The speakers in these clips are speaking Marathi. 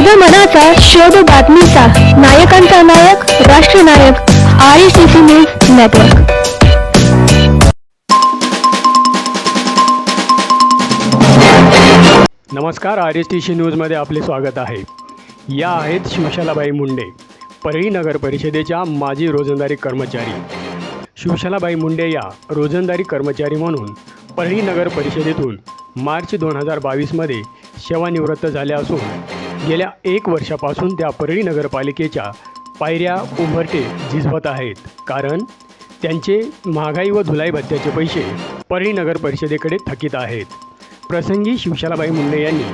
मनाचा शोध बातमीचा नायकांचा नायक राष्ट्रनायक I C C news network नमस्कार आर एस टी सी न्यूजमध्ये आपले स्वागत आहे. या आहेत शिवशालाबाई मुंडे परळी नगर परिषदेच्या माजी रोजंदारी कर्मचारी. शिवशालाबाई मुंडे या रोजंदारी कर्मचारी म्हणून परळी नगर परिषदेतून मार्च दोन हजार बावीसमध्ये सेवानिवृत्त झाल्या असून गेल्या एक वर्षापासून त्या परळी नगरपालिकेच्या पायऱ्या उंबरटे झिजवत आहेत. कारण त्यांचे महागाई व धुलाई भत्त्याचे पैसे परळी नगर परिषदेकडे थकीत आहेत. प्रसंगी शिवशालाबाई मुंडे यांनी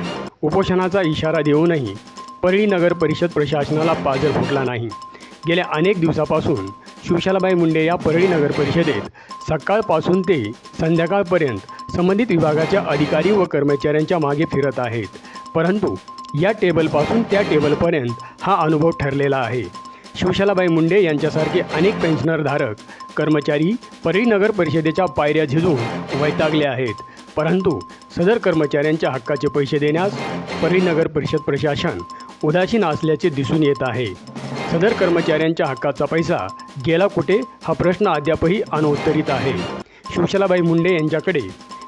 उपोषणाचा इशारा देऊनही परळी नगर परिषद प्रशासनाला पाजर फुटला नाही. गेल्या अनेक दिवसापासून शिवशालाबाई मुंडे या परळी नगर परिषदेत सकाळपासून ते संध्याकाळपर्यंत संबंधित विभागाच्या अधिकारी व कर्मचाऱ्यांच्या मागे फिरत आहेत. परंतु या टेबलपासून त्या टेबलपर्यंत हा अनुभव ठरलेला आहे. शिवशालाबाई मुंडे यांच्यासारखे अनेक पेन्शनरधारक कर्मचारी परळी नगर परिषदेच्या पायऱ्या झिजून वैतागले आहेत. परंतु सदर कर्मचाऱ्यांच्या हक्काचे पैसे देण्यास परळी नगर परिषद प्रशासन उदासीन असल्याचे दिसून येत आहे. सदर कर्मचाऱ्यांच्या हक्काचा पैसा गेला कुठे? हा प्रश्न अद्यापही अनुत्तरित आहे. शिवशालाबाई मुंडे यांच्याकडे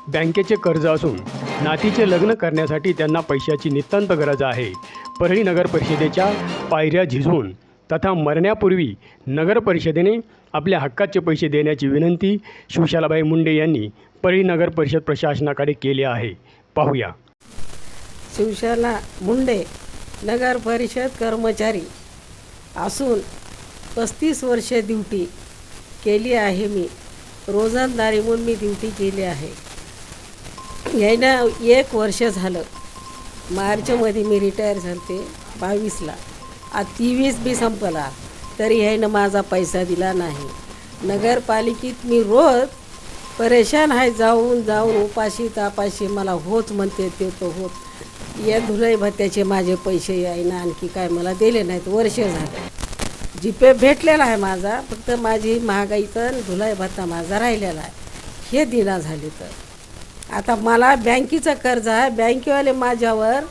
बँकेचे कर्ज असून नातीचे लग्न करण्यासाठी त्यांना पैशाची नितांत गरज आहे. परळी नगर परिषदेच्या पायऱ्या झिजवून तथा मरण्यापूर्वी नगर परिषदेने आपल्या हक्काचे पैसे देण्याची विनंती शिवशालाबाई मुंडे यांनी परळी नगर परिषद प्रशासनाकडे केली आहे. पाहूया. शिवशाला मुंडे नगर परिषद कर्मचारी असून पस्तीस वर्षे ड्युटी केली आहे मी. रोजंदारी म्हणून मी ड्युटी केली आहे. यायला एक वर्ष झालं. मार्चमध्ये मी रिटायर झालते बावीसला. आज तेवीस बी संपला तरी ह्यानं माझा पैसा दिला नाही. नगरपालिकेत मी रोज परेशान आहे जाऊन जाऊन उपाशी तापाशी मला होच म्हणते ते तो होत. या धुलाई भत्त्याचे माझे पैसे यायनं आणखी काय मला दिले नाहीत वर्ष झालं. जीपे भेटलेला आहे माझा फक्त माझी महागाईचा आणि धुलाई भत्ता माझा राहिलेला आहे. हे दिना झाले तर. आता मला बँकेचं कर्ज आहे. बँकेवाले माझ्यावर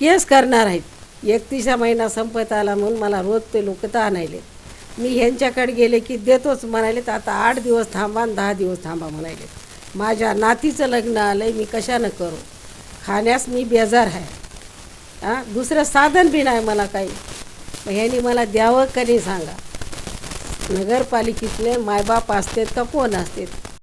केस करणार आहेत. एकतीसा महिना संपत आला म्हणून मला रोज ते लोक तर आणायले मी ह्यांच्याकडे गेले की देतोच म्हणाले तर आता आठ दिवस थांबा आणि दहा दिवस थांबा म्हणाले माझ्या नातीचं लग्न आलं आहे मी कशानं करू? खाण्यास मी बेजार आहे. हां दुसरं साधन बी नाही मला काही. मग ह्यांनी मला द्यावं का नाही सांगा. नगरपालिकेतले मायबाप असतात का कोण असतात?